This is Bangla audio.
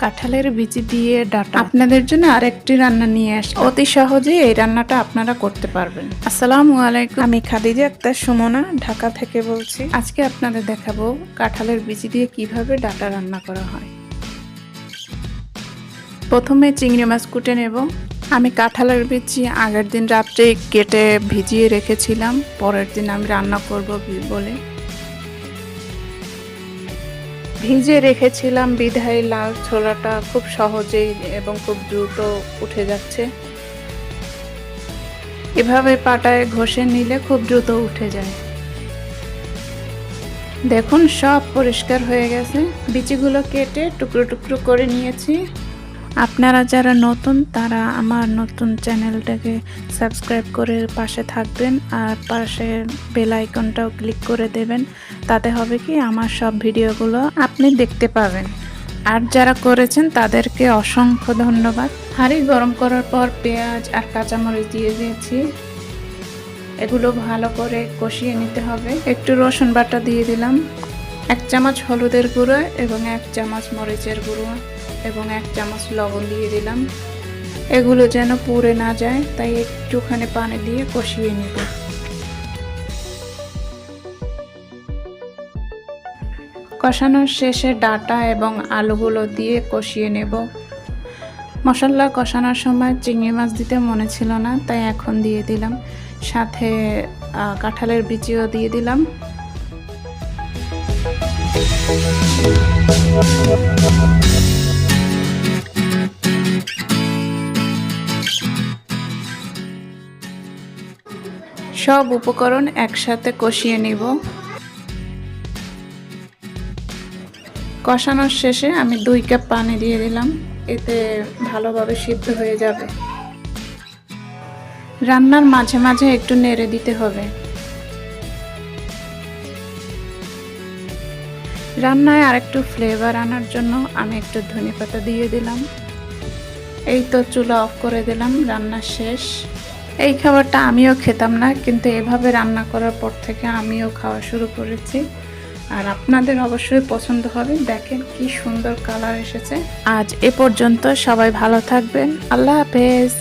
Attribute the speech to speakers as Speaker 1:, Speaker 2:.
Speaker 1: কাঁঠালের বিচি দিয়ে ডাটা। আপনাদের জন্য আরেকটি রান্না নিয়ে আস অতি সহজে এই রান্নাটা আপনারা করতে পারবেন। আসসালামু আলাইকুম। আমি খাদিজা আক্তার সুমনা ঢাকা থেকে বলছি। আজকে আপনাদের দেখাবো কাঁঠালের বিচি দিয়ে কীভাবে ডাটা রান্না করা হয়। প্রথমে চিংড়ি মাছ কুটে নেব। আমি কাঁঠালের বিচি আগের দিন রাত্রে কেটে ভিজিয়ে রেখেছিলাম। পরের দিন আমি রান্না করব বলে। ভিজে রেখেছিলাম বিধায় লাল ছোলাটা খুব সহজেই এবং খুব দ্রুত উঠে যাচ্ছে। এভাবে পাটায় ঘষে নিলে খুব দ্রুত উঠে যায়। দেখুন, সব পরিষ্কার হয়ে গেছে। বিচিগুলো কেটে টুকরো টুকরো করে নিয়েছি। আপনারা যারা নতুন, তারা আমার নতুন চ্যানেলটাকে সাবস্ক্রাইব করে পাশে থাকবেন আর পাশে বেল আইকনটাও ক্লিক করে দেবেন। তাতে হবে কি, আমার সব ভিডিওগুলো আপনি দেখতে পাবেন। আর যারা করেছেন, তাদেরকে অসংখ্য ধন্যবাদ। হাঁড়ি গরম করার পর পেঁয়াজ আর কাঁচামরিচ দিয়ে দিয়েছি। এগুলো ভালো করে কষিয়ে নিতে হবে। একটু রসুন বাটা দিয়ে দিলাম। এক চামচ হলুদের গুঁড়ো এবং এক চামচ মরিচের গুঁড়ো। এবং এক চামচ লবণ দিয়ে দিলাম। এগুলো যেন পুড়ে না যায়, তাই একটুখানি পানি দিয়ে কষিয়ে নেব। কষানোর শেষে ডাটা এবং আলুগুলো দিয়ে কষিয়ে নেব। মশলা কষানোর সময় চিংড়ি মাছ দিতে মনে ছিল না, তাই এখন দিয়ে দিলাম। সাথে কাঁঠালের বিচিও দিয়ে দিলাম। সব উপকরণ একসাথে কষিয়ে নিব। কষানোর শেষে আমি দুই কাপ পানি দিয়ে দিলাম, এতে ভালোভাবে সিদ্ধ হয়ে যাবে। রান্নার মাঝে মাঝে একটু নেড়ে দিতে হবে। রান্নায় আরেকটু ফ্লেভার আনার জন্য আমি একটু ধনে পাতা দিয়ে দিলাম। এই তো চুলা অফ করে দিলাম, রান্না শেষ। এই খাবারটা আমিও খেতাম না, কিন্তু এভাবে রান্না করার পর থেকে আমিও খাওয়া শুরু করেছি। আর আপনাদের অবশ্যই পছন্দ হবে। দেখেন কি সুন্দর কালার এসেছে। আজ এ পর্যন্ত সবাই ভালো থাকবেন। আল্লাহ হাফেজ।